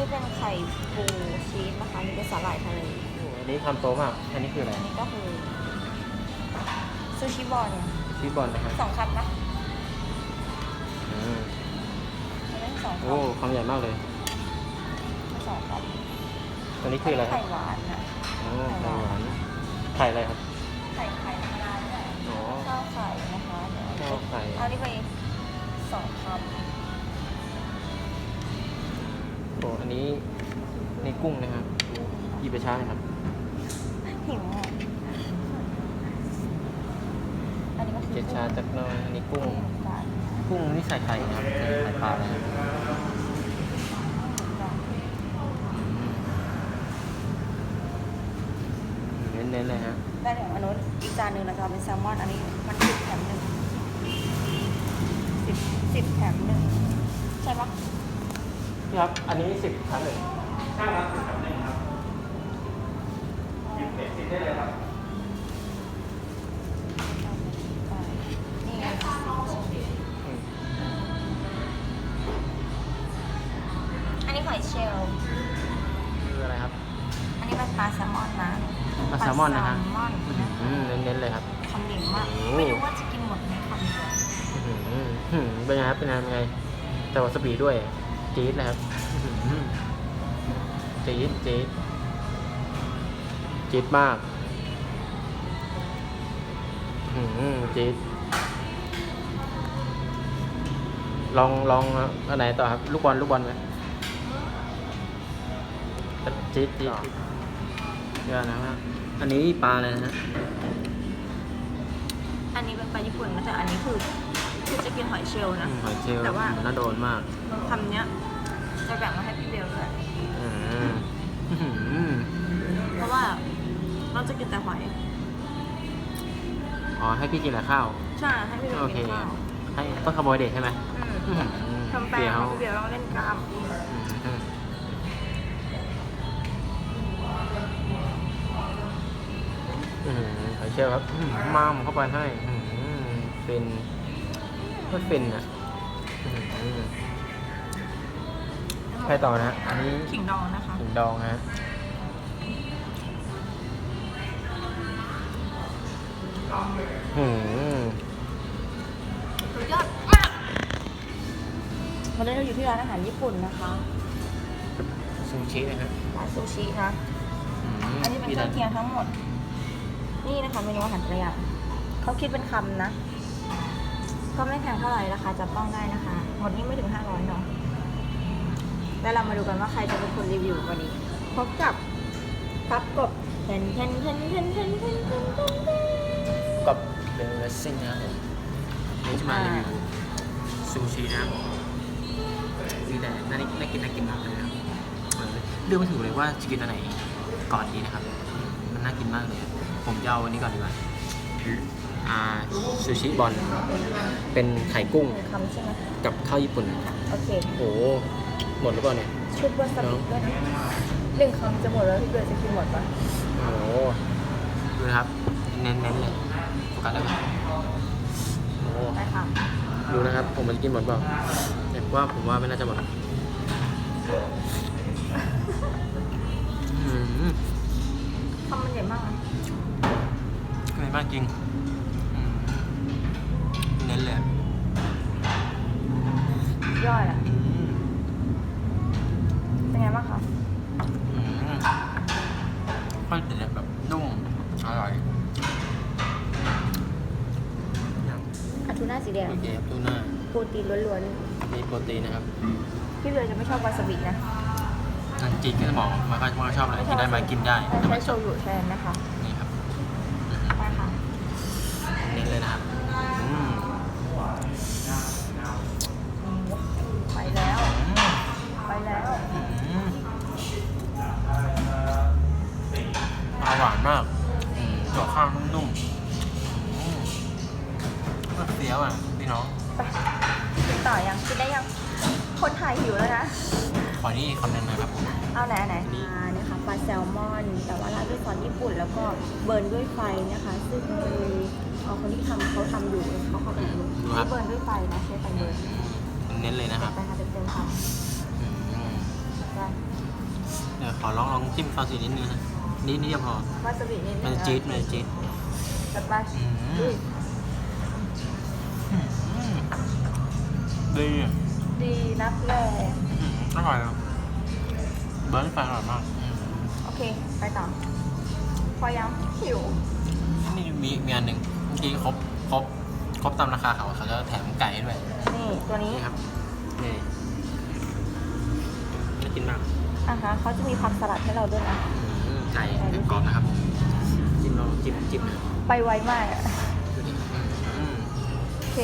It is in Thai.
นี้เป็นไข่ปูชีสนะคะมีเป็นสาหร่ายทะเลอยู่อันนี้ทำโตมาก อันนี้คืออะไรอันนี้ก็คือซูชิบอลเนี่ยชิบอลนะครับสองคำนะอืมอันนั้นสองคำโอ้คำใหญ่มากเลยสองคำอันนี้คืออะไรไข่หวานนะ อ๋อไข่ไข่หวานไข่อะไรครับ ไข่ไข่ธรรมดาเนี่ยข้าวไข่นะคะข้าวไข่อานี่ไป นนี้นี่กุ้งนะครับยีบไปช้านะครับำหิวอะอันนี้ก็คือเจ็ดชาจักหน้อยอันนี้กุ้งกุ้งจานกุ้งนี่ใส่ไข่นะครับใส่ไข่ปลานะครับอืมเน้นๆเลยฮะได้ของอันนู้นอีกจานหนึ่งเราจะเอาเป็นแซลมอน อันนี้มันสิบแถมหนึ่งสิบสิบแถมหนึ่งใช่ปะ พี่ครับ อันนี้สิบชั้นหนึ่งใช่ครับสิบกับหนึ่งครับหยิบเผ็ดสิได้เลยครับนี่ไงอืมอันนี้หอยเชลล์คืออะไรครับอันนี้เป็นปลาแซลมอนนะปลาแซลมอนนะฮะปลาแซลมอนนะอืมเน้นๆเลยครับคำเด่นมากโอ้ไม่รู้ว่าจะกินหมดไหมคำเดียวอื้อหืออื้อหือเป็นไงครับเป็นไงเป็นไงแต่วาซาบิด้วย จี๊ดเลยครับอื้อหือจี๊ดจี๊ดจี๊ดมากอื้อหือจี๊ดลองลองอันไหนต่อครับ ลูกบอลลูกบอลไหมจี๊ดจี๊ดเยอะนะครับอันนี้ปลาอะไรนะฮะอันนี้เป็นปลาญี่ปุ่นนะแต่อันนี้คือคือจะกินหอยเชลล์นะอืมหอยเชลล์แต่ว่าน่าโดนมากคำเนี้ย จะแบ่งมาให้พี่เบลด้วยอืมอื้อหือเพราะว่าเราจะกินแต่หอยอ๋อให้พี่กินแต่ข้าว ใช่ให้พี่เบลโอเค กินข้าวให้ต้นคาร์โบไฮเดรตใช่ไหมอืมอื้อหือทำแปลเปรี้งยวพี่เบลต้องเล่นกล้ามอืมอื้อหือหอยเชลล์ครับอื้อหือมามเข้าไปให้อื้อหือฟินก็ฟินอะอื้อหือ ไปต่อนะฮะอันนี้ขิงดองนะคะ ขิงดองฮะหืมสุดยอดมากวันนี้เราอยู่ที่ร้านอาหารญี่ปุ่นนะคะซูชินะฮะร้านซูชินะมอันนี้เป็นเครื่องเคียงทั้งหมด นี่นะคะเมนูอาหารแต่ละอย่างเขาคิดเป็นคำนะ ก็ไม่แพงเท่าไหร่ราคาจับต้องได้นะคะ หมดนี้ไม่ถึง500เนาะ แล้วเรามาดูกันว่าใครจะเป็นคนรีวิววันนี้พบกับพับกบเทนเทนเทนเทนเทนเทนเทนเทนเทนกับเบลเลสซิ่งนะครับผมนี่จะมารีวิวซูชินะครับมีแต่น่ากินน่ากินน่ากินมากเลยนะครับเออเลือกไม่ถูกเลยว่าจะกินอันไหนก่อนดีนะครับ มันน่ากินมากเลย ผมจะเอาอันนี้ก่อนดีกว่าอ่าซูชิบอลเป็นไข่กุ้งกับข้าวญี่ปุ่นโอเคโอ้ หหมดหรือเปล่าเนี่ย ชุดวาซาบิด้วยนะหนึ่งคำจะหมดแล้วพี่เบลจะกินหมดปะโอ้โหดูนะครับ เน้นๆเลยโฟกัสได้ไหมโอ้โหได้ค่ะดูนะครับ ผมมันจะกินหมดเปล่าแต่ว่าผมว่าไม่น่าจะหมดอืมคำมันใหญ่มากนะอร่อยมากจริง อะทูน่าสีแดงโอเคครับทูน่าโปรตีนล้วนมีโปรตีนนะครับๆ พี่เบลจะไม่ชอบวาซาบินะนั่นจีนก็สมองมันก็มันก็ชอบอะไรกินได้ไหมกินได้แต่ใช้มันโชยุแทนนะคะนี่ครับไปค่ะเน้นเลยนะครับอืมไปแล้วอืมไปแล้วอืมปลาหวานมากอืมตัวข้าวนุ่มๆอืมก็เฟี้ยวอะ พี่น้องไปกินต่อยังกินได้ยัง คนถ่ายหิวแล้วนะ ขอนี่คำนึงนะครับผมเอาไหนไหนนี่ปลานะคะปลาแซลมอน แต่ว่าราดด้วยซอสญี่ปุ่น แล้วก็เบิร์นด้วยไฟนะคะ ซึ่งคือเอาคนที่ทำเขาทำอยู่เขาเข้าไปดูนี่เบิร์นด้วยไฟนะใช้ไฟเบิร์นเน้นเลยนะครับไปค่ะเต็มๆค่ะอืมไปเดี๋ยวขอลองลองจิ้มซอสอีกนิดนึงนะนิดนิดเดียวพอวาซาบินิดนึงมันจะจี๊ดมันจะจี๊ดจัดไปอืมอุ้ยอืม ดีอะดีนักแลอืมอร่อยอะเบิร์นไฟอร่อยมากอืมโอเค ไปต่อ พอยังหิว นี่มีมีอันหนึ่งเมื่อกี้ครบครบครบตามราคาเขาเขาจะแถมไก่ให้ด้วยนี่ ตัวนี้ นี่ครับนี่น่ากินมากอะฮะเขาจะมีผักสลัดให้เราด้วยนะ อืมไก่เป็นกรอบนะครับจิ้มลองจิ้มจิ้มนะไปไวมากอะดูดิอืม โอเค